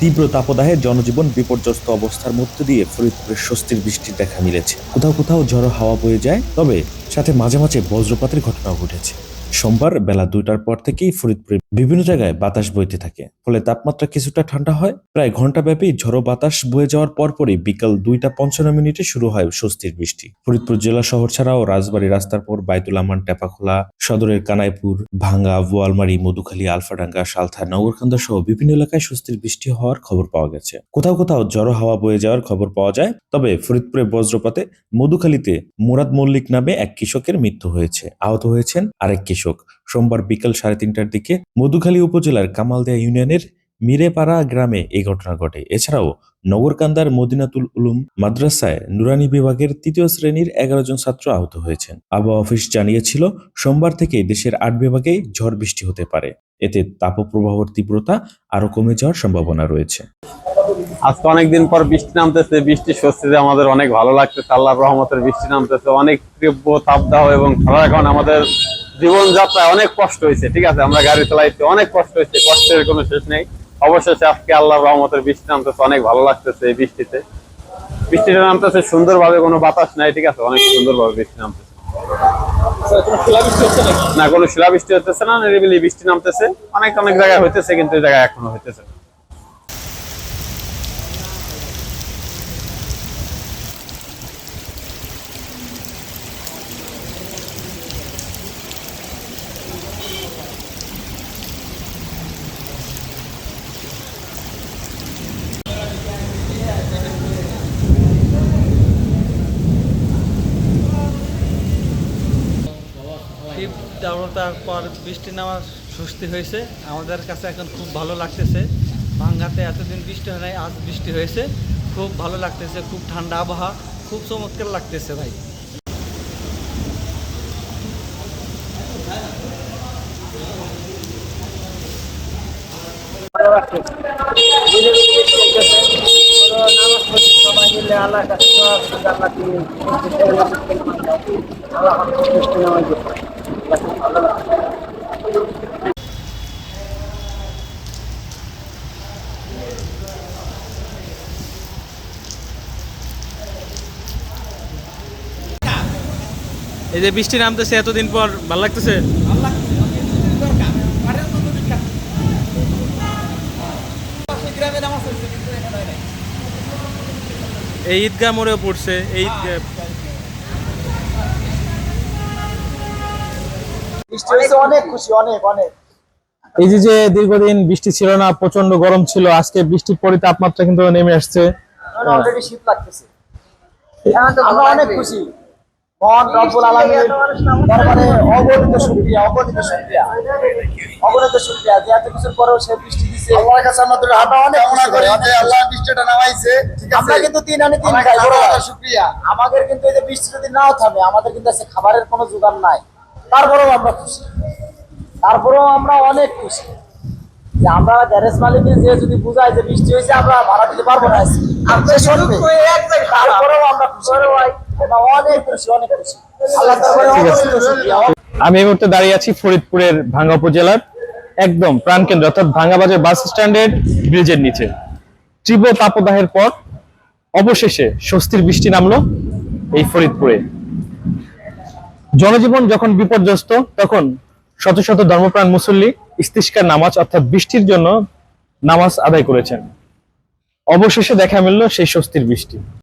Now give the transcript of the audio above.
তীব্র তাপদাহে জনজীবন বিপর্যস্ত অবস্থার মধ্যে দিয়ে ফরিদপুরে স্বস্তির বৃষ্টির দেখা মিলেছে। কোথাও কোথাও ঝড়ো হাওয়া বয়ে যায়, তবে সাথে মাঝে মাঝে বজ্রপাতের ঘটনাও ঘটেছে। সোমবার বেলা দুইটার পর থেকেই ফরিদপুরে বিভিন্ন জায়গায় বাতাস বইতে থাকে। ফলে তাপমাত্রা কিছুটা ঠান্ডা হয়। প্রায় ঘন্টাব্যাপী ঝড়ো বাতাস বয়ে যাওয়ার পরপরই বিকাল দুইটা পঞ্চান্ন মিনিটে শুরু হয় স্বস্তির বৃষ্টি। ফরিদপুর জেলা শহর ছাড়াও রাজবাড়ী রাস্তার পর বাইতুল আমান টেপাখোলা সদরের কানাইপুর, ভাঙ্গা, বোয়ালমারি, মধুখালী, আলফাডাঙ্গা, সালথা, নগরকান্দা সহ বিভিন্ন এলাকায় স্বস্তির বৃষ্টি হওয়ার খবর পাওয়া গেছে। কোথাও কোথাও জড়ো হাওয়া বয়ে যাওয়ার খবর পাওয়া যায়, তবে ফরিদপুরে বজ্রপাতে মধুখালীতে মুরাদ মল্লিক নামে এক কৃষকের মৃত্যু হয়েছে। আহত হয়েছেন আরেক কৃষক। সোমবার বিকেল সাড়ে তিনটার দিকে মধুখালী উপজেলার কামালদিয়া ইউনিয়নের মিরেপাড়া গ্রামে এই ঘটনা ঘটে। এছাড়াও নগরকান্দার মদিনাতুল উলুম মাদ্রাসায় নুরানি বিভাগের তৃতীয় শ্রেণির এগারো জন ছাত্র আহত হয়েছেন। আবহাওয়া অফিস জানিয়েছিল, সোমবার থেকে দেশের আট বিভাগেই ঝড় বৃষ্টি হতে পারে। এতে তাপপ্রবাহর তীব্রতা আরও কমে যাওয়ার সম্ভাবনা রয়েছে। আজকে অনেকদিন পর বৃষ্টি নামতেছে বৃষ্টি স্বস্তিতে আমাদের অনেক ভালো লাগতেছে, আল্লাহর রহমতের বৃষ্টি নামতেছে, অনেক তীব্র তাপদাহ এবং খরার কারণে আমাদের জীবনযাত্রায় অনেক কষ্ট হয়েছে ঠিক আছে? আমরা গাড়ি চালাইতে অনেক কষ্ট হয়েছে কষ্টের কোনো শেষ নেই। অবশেষে আজকে আল্লাহ রহমতের বৃষ্টি নামতেছে অনেক ভালো লাগতেছে এই বৃষ্টিতে। বৃষ্টিটা নামতেছে সুন্দরভাবে কোনো বাতাস নাই ঠিক আছে? অনেক সুন্দরভাবে বৃষ্টি নামতেছে। না কোনো শিলাবৃষ্টি হতেছে না নিরিবিলি বৃষ্টি নামতেছে। অনেক অনেক জায়গায় হইতেছে কিন্তু এই জায়গায় এখনও হইতেছে না। তীব্র দারুণতার পর বৃষ্টি নামার স্বস্তি হয়েছে। আমাদের কাছে এখন খুব ভালো লাগতেছে। ভাঙ্গাতে এতদিন বৃষ্টি হয় নাই, আজ বৃষ্টি হয়েছে। খুব ভালো লাগতেছে, খুব ঠান্ডা আবহাওয়া, খুব চমৎকার লাগতেছে ভাই। এই যে বৃষ্টি নামতেছে এতদিন পর ভালো লাগতেছে? এই ঈদগাহ মোড়েও পড়ছে এই ঈদগাহ অনেক খুশি অনেক অনেক। এই যে যে দীর্ঘদিন বৃষ্টি ছিল না প্রচণ্ড গরম ছিল আজকে বৃষ্টির পরে তাপমাত্রা কিন্তু নেমে আসছে। অলরেডি শীত লাগতেছে। আমরা অনেক খুশি। মহান রব্বুল আলামিনের দরবারে অগণিত শুকরিয়া অগণিত শুকরিয়া। অগণিত শুকরিয়া যে এত কিছুর পরেও সে বৃষ্টি দিছে। আল্লাহর কাছে আমাদের আমরা অনেক কামনা করি যে আল্লাহ বৃষ্টিটা নামাইছে আমরা কিন্তু তিন আনে তিন খাই বড় আমাদের কিন্তু এই যে বৃষ্টি যদি নাও থামে আমাদের কিন্তু আছে খাবারের কোনো জোগান নাই। তারপরেও আমরা খুশি। তারপরেও আমরা অনেক খুশি। যে আমরা গ্যারেজ মালিকের যে যদি বুঝায় যে বৃষ্টি হয়েছে আমরা ভাড়া দিতে পারব না। আপনি শুনবে তারপরেও আমরা খুশি। আমরা অনেক খুশি অনেক খুশি। আল্লাহ আমি এই মুহূর্তে দাঁড়িয়ে আছি ফরিদপুরের ভাঙ্গা উপজেলার একদম প্রাণকেন্দ্র অর্থাৎ ভাঙ্গাবাজার বাস স্ট্যান্ডের ব্রিজের নিচে। তীব্র তাপদাহের পর অবশেষে স্বস্তির বৃষ্টি নামলো এই ফরিদপুরে। জনজীবন যখন বিপর্যস্ত, তখন শত শত ধর্মপ্রাণ মুসল্লি ইস্তিষ্কার নামাজ অর্থাৎ বৃষ্টির জন্য নামাজ আদায় করেছেন। অবশেষে দেখা মিলল সেই স্বস্তির বৃষ্টি।